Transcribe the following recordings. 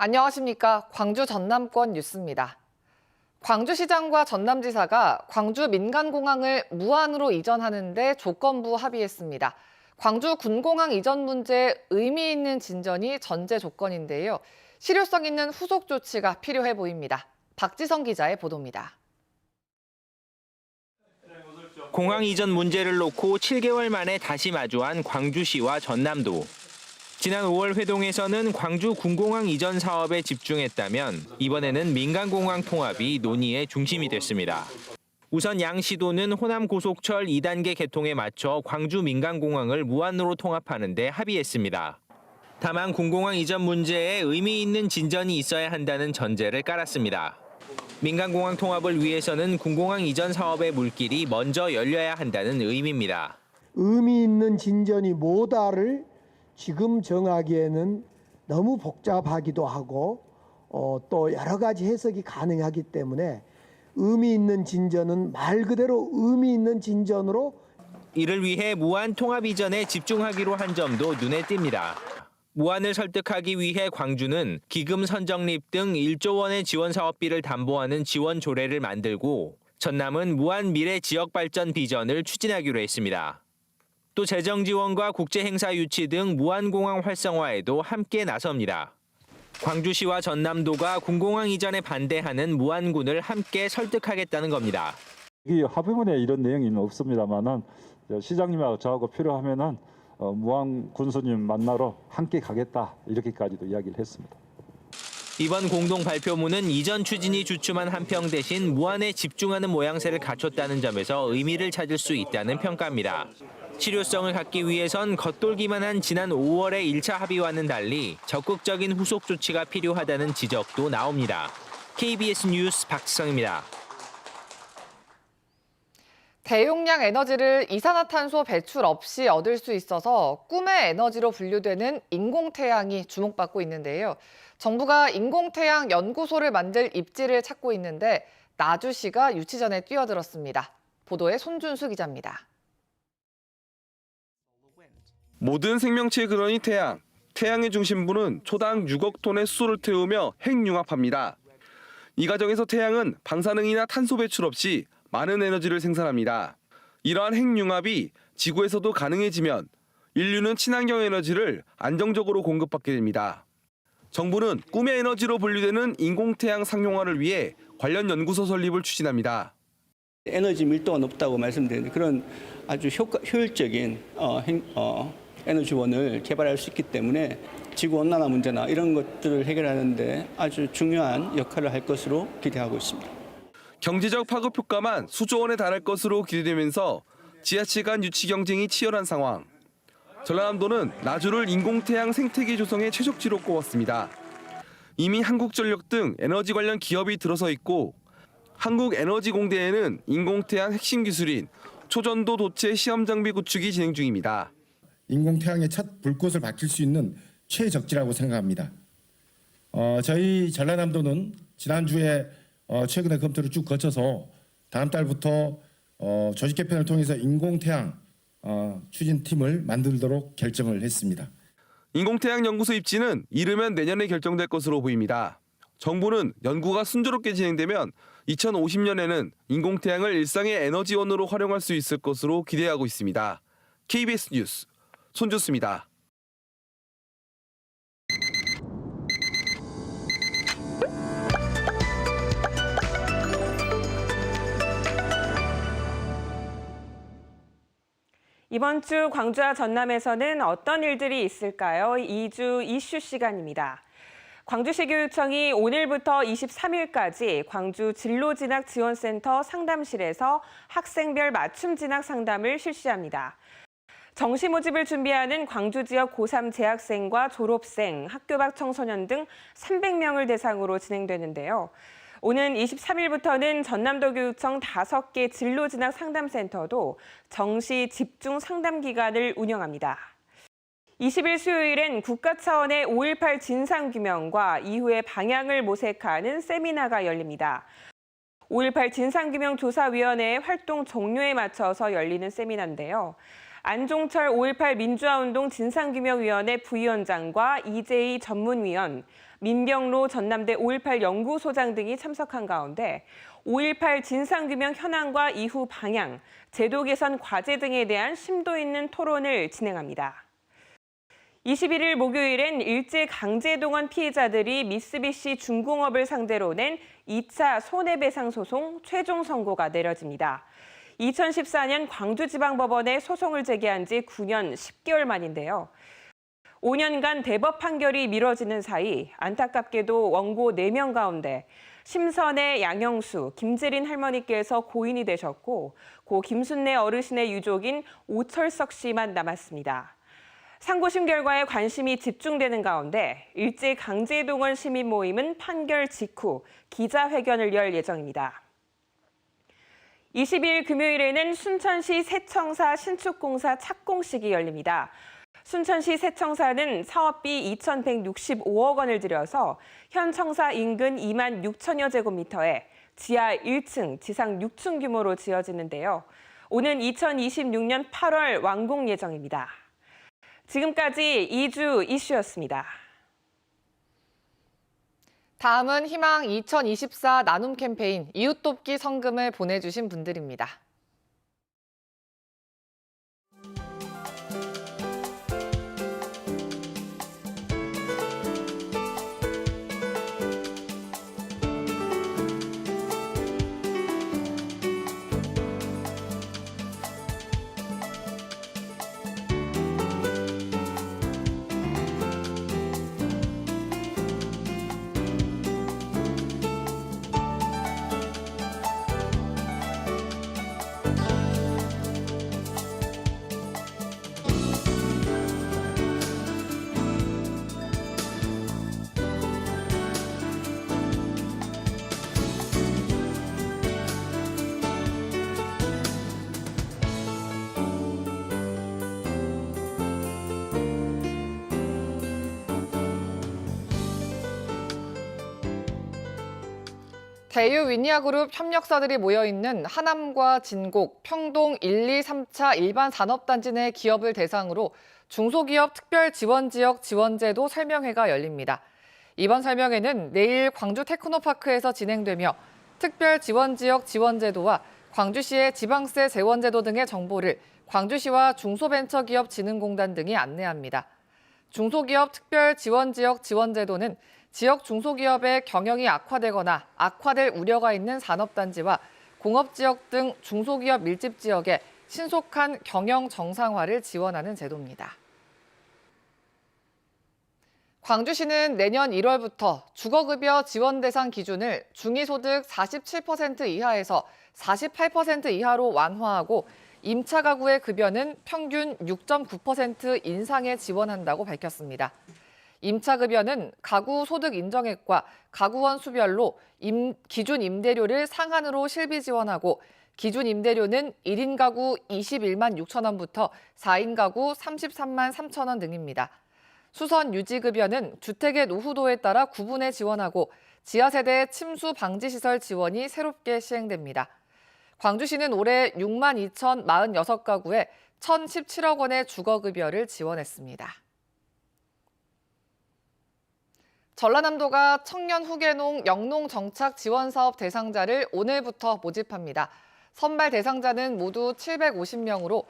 안녕하십니까. 광주 전남권 뉴스입니다. 광주시장과 전남지사가 광주 민간공항을 무안으로 이전하는데 조건부 합의했습니다. 광주 군공항 이전 문제 의미 있는 진전이 전제 조건인데요. 실효성 있는 후속 조치가 필요해 보입니다. 박지성 기자의 보도입니다. 공항 이전 문제를 놓고 7개월 만에 다시 마주한 광주시와 전남도. 지난 5월 회동에서는 광주 군공항 이전 사업에 집중했다면 이번에는 민간공항 통합이 논의의 중심이 됐습니다. 우선 양 시도는 호남 고속철 2단계 개통에 맞춰 광주 민간공항을 무한으로 통합하는 데 합의했습니다. 다만 군공항 이전 문제에 의미 있는 진전이 있어야 한다는 전제를 깔았습니다. 민간공항 통합을 위해서는 군공항 이전 사업의 물길이 먼저 열려야 한다는 의미입니다. 의미 있는 진전이 뭐다를 지금 정하기에는 너무 복잡하기도 하고 어, 또 여러 가지 해석이 가능하기 때문에 의미 있는 진전은 말 그대로 의미 있는 진전으로 이를 위해 무한 통합 이전에 집중하기로 한 점도 눈에 띕니다. 무한을 설득하기 위해 광주는 기금 선정립 등 1조 원의 지원 사업비를 담보하는 지원 조례를 만들고 전남은 무한 미래 지역 발전 비전을 추진하기로 했습니다. 또 재정 지원과 국제 행사 유치 등 무한 공항 활성화에도 함께 나섭니다. 광주시와 전남도가 군공항 이전에 반대하는 무안군을 함께 설득하겠다는 겁니다. 이 합의문에 이런 내용이 없습니다만은 시장님하고 저하고 필요하면은 어, 무한 군수님 만나러 함께 가겠다 이렇게까지도 이야기를 했습니다. 이번 공동 발표문은 이전 추진이 주춤한 한평 대신 무안에 집중하는 모양새를 갖췄다는 점에서 의미를 찾을 수 있다는 평가입니다. 실효성을 갖기 위해선 겉돌기만 한 지난 5월의 1차 합의와는 달리 적극적인 후속 조치가 필요하다는 지적도 나옵니다. KBS 뉴스 박지성입니다. 대용량 에너지를 이산화탄소 배출 없이 얻을 수 있어서 꿈의 에너지로 분류되는 인공태양이 주목받고 있는데요. 정부가 인공태양 연구소를 만들 입지를 찾고 있는데 나주 시가 유치전에 뛰어들었습니다. 보도에 손준수 기자입니다. 모든 생명체의 근원이 태양. 태양의 중심부는 초당 6억 톤의 수소를 태우며 핵융합합니다. 이 과정에서 태양은 방사능이나 탄소 배출 없이 많은 에너지를 생산합니다. 이러한 핵융합이 지구에서도 가능해지면 인류는 친환경 에너지를 안정적으로 공급받게 됩니다. 정부는 꿈의 에너지로 분류되는 인공태양 상용화를 위해 관련 연구소 설립을 추진합니다. 에너지 밀도가 높다고 말씀드렸는데 그런 아주 효과, 효율적인 어, 행- 어, 에너지원을 개발할 수 있기 때문에 지구 온난화 문제나 이런 것들을 해결하는데 아주 중요한 역할을 할 것으로 기대하고 있습니다. 경제적 파급 효과만 수조 원에 달할 것으로 기대되면서 지하철 간 유치 경쟁이 치열한 상황. 전라남도는 나주를 인공태양 생태계 조성의 최적지로 꼽았습니다. 이미 한국전력 등 에너지 관련 기업이 들어서 있고 한국에너지공대에는 인공태양 핵심 기술인 초전도 도체 시험 장비 구축이 진행 중입니다. 인공 태양의 첫 불꽃을 밝힐 수 있는 최적지라고 생각합니다. 어, 저희 전라남도는 지난주에 어, 최근에 검토를 쭉 거쳐서 다음 달부터 어, 조직 개편을 통해서 인공 태양 어, 추진팀을 만들도록 결정을 했습니다. 인공태양 연구소 입지는 이르면 내년에 결정될 것으로 보입니다. 정부는 연구가 순조롭게 진행되면 2050년에는 인공태양을 일상의 에너지원으로 활용할 수 있을 것으로 기대하고 있습니다. KBS 뉴스 손주스입니다. 이번 주 광주와 전남에서는 어떤 일들이 있을까요? 2주 이슈 시간입니다. 광주시 교육청이 오늘부터 23일까지 광주 진로진학 지원센터 상담실에서 학생별 맞춤 진학 상담을 실시합니다. 정시 모집을 준비하는 광주 지역 고3 재학생과 졸업생, 학교 밖 청소년 등 300명을 대상으로 진행되는데요. 오는 23일부터는 전남도 교육청 5개 진로 진학 상담센터도 정시 집중 상담 기간을 운영합니다. 20일 수요일엔 국가 차원의 5.18 진상규명과 이후의 방향을 모색하는 세미나가 열립니다. 5.18 진상규명조사위원회의 활동 종료에 맞춰서 열리는 세미나인데요. 안종철 5.18 민주화운동 진상규명위원회 부위원장과 이재희 전문위원, 민병로 전남대 5.18 연구소장 등이 참석한 가운데 5.18 진상규명 현황과 이후 방향, 제도 개선 과제 등에 대한 심도 있는 토론을 진행합니다. 21일 목요일엔 일제 강제동원 피해자들이 미쓰비시 중공업을 상대로 낸 2차 손해배상 소송 최종 선고가 내려집니다. 2014년 광주지방법원에 소송을 제기한 지 9년 10개월 만인데요. 5년간 대법 판결이 미뤄지는 사이 안타깝게도 원고 4명 가운데 심선의 양영수, 김재린 할머니께서 고인이 되셨고 고 김순례 어르신의 유족인 오철석 씨만 남았습니다. 상고심 결과에 관심이 집중되는 가운데 일제 강제동원 시민 모임은 판결 직후 기자회견을 열 예정입니다. 22일 금요일에는 순천시 새청사 신축공사 착공식이 열립니다. 순천시 새청사는 사업비 2,165억 원을 들여서 현 청사 인근 2만 6천여 제곱미터에 지하 1층, 지상 6층 규모로 지어지는데요. 오는 2026년 8월 완공 예정입니다. 지금까지 2주 이슈였습니다. 다음은 희망 2024 나눔 캠페인 이웃 돕기 성금을 보내주신 분들입니다. 대유 위니아그룹 협력사들이 모여 있는 하남과 진곡, 평동 1, 2, 3차 일반 산업단지 내 기업을 대상으로 중소기업 특별 지원 지역 지원제도 설명회가 열립니다. 이번 설명회는 내일 광주 테크노파크에서 진행되며 특별 지원 지역 지원제도와 광주시의 지방세 재원제도 등의 정보를 광주시와 중소벤처기업진흥공단 등이 안내합니다. 중소기업 특별 지원 지역 지원제도는 지역 중소기업의 경영이 악화되거나 악화될 우려가 있는 산업단지와 공업지역 등 중소기업 밀집 지역의 신속한 경영 정상화를 지원하는 제도입니다. 광주시는 내년 1월부터 주거급여 지원 대상 기준을 중위소득 47% 이하에서 48% 이하로 완화하고 임차 가구의 급여는 평균 6.9% 인상에 지원한다고 밝혔습니다. 임차급여는 가구 소득 인정액과 가구원 수별로 임, 기준 임대료를 상한으로 실비 지원하고 기준 임대료는 1인 가구 21만 6천 원부터 4인 가구 33만 3천 원 등입니다. 수선 유지급여는 주택의 노후도에 따라 구분해 지원하고 지하세대 침수 방지 시설 지원이 새롭게 시행됩니다. 광주시는 올해 6만 2천 46가구에 1,017억 원의 주거급여를 지원했습니다. 전라남도가 청년 후계농 영농 정착 지원 사업 대상자를 오늘부터 모집합니다. 선발 대상자는 모두 750명으로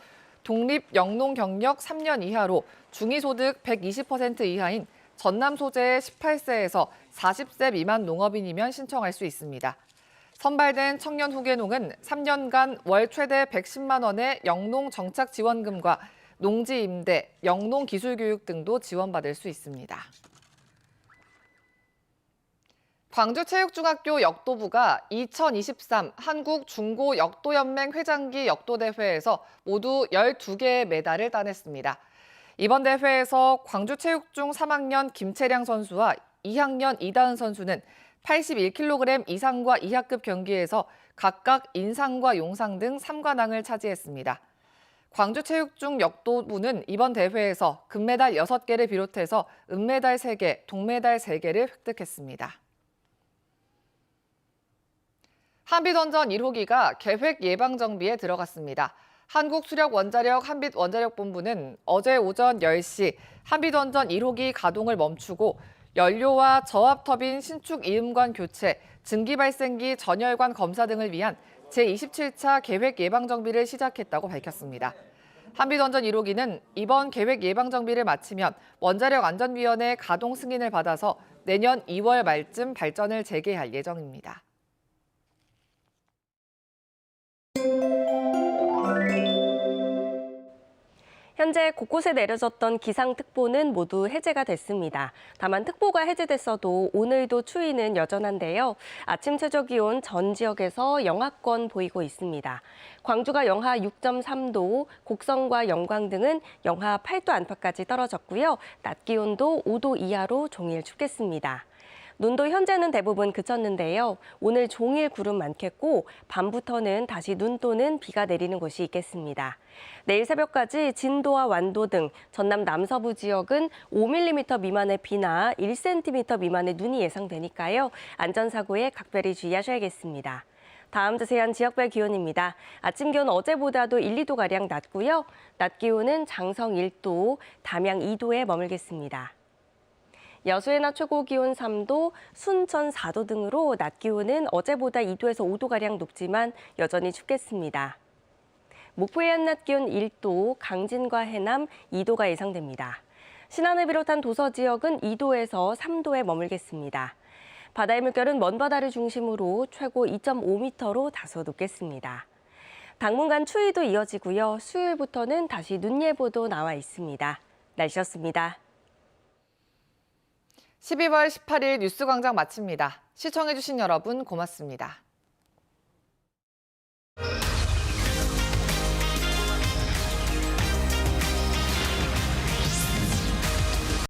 독립 영농 경력 3년 이하로 중위소득 120% 이하인 전남 소재의 18세에서 40세 미만 농업인이면 신청할 수 있습니다. 선발된 청년 후계농은 3년간 월 최대 110만 원의 영농 정착 지원금과 농지 임대, 영농 기술 교육 등도 지원받을 수 있습니다. 광주체육중학교 역도부가 2023 한국중고역도연맹 회장기 역도대회에서 모두 12개의 메달을 따냈습니다. 이번 대회에서 광주체육중 3학년 김채량 선수와 2학년 이다은 선수는 81kg 이상과 이하급 경기에서 각각 인상과 용상 등 3관왕을 차지했습니다. 광주체육중 역도부는 이번 대회에서 금메달 6개를 비롯해서 은메달 3개, 동메달 3개를 획득했습니다. 한비던전 1호기가 계획 예방 정비에 들어갔습니다. 한국수력원자력 한빛원자력본부는 어제 오전 10시 한빛원전 1호기 가동을 멈추고 연료와 저압터빈 신축 이음관 교체, 증기 발생기 전열관 검사 등을 위한 제27차 계획 예방 정비를 시작했다고 밝혔습니다. 한빛원전 1호기는 이번 계획 예방 정비를 마치면 원자력 안전위원회 가동 승인을 받아서 내년 2월 말쯤 발전을 재개할 예정입니다. 현재 곳곳에 내려졌던 기상특보는 모두 해제가 됐습니다. 다만 특보가 해제됐어도 오늘도 추위는 여전한데요. 아침 최저 기온 전 지역에서 영하권 보이고 있습니다. 광주가 영하 6.3도, 곡성과 영광 등은 영하 8도 안팎까지 떨어졌고요. 낮 기온도 5도 이하로 종일 춥겠습니다. 눈도 현재는 대부분 그쳤는데요. 오늘 종일 구름 많겠고 밤부터는 다시 눈 또는 비가 내리는 곳이 있겠습니다. 내일 새벽까지 진도와 완도 등 전남 남서부 지역은 5mm 미만의 비나 1cm 미만의 눈이 예상되니까요. 안전사고에 각별히 주의하셔야겠습니다. 다음 자세한 지역별 기온입니다. 아침 기온 어제보다도 1, 2도가량 낮고요. 낮 기온은 장성 1도, 담양 2도에 머물겠습니다. 여수의 낮 최고 기온 3도, 순천 4도 등으로 낮 기온은 어제보다 2도에서 5도가량 높지만 여전히 춥겠습니다. 목포의 한낮 기온 1도, 강진과 해남 2도가 예상됩니다. 신안을 비롯한 도서 지역은 2도에서 3도에 머물겠습니다. 바다의 물결은 먼 바다를 중심으로 최고 2.5m로 다소 높겠습니다. 당분간 추위도 이어지고요. 수요일부터는 다시 눈 예보도 나와 있습니다. 날씨였습니다. 12월 18일 뉴스광장 마칩니다. 시청해주신 여러분 고맙습니다.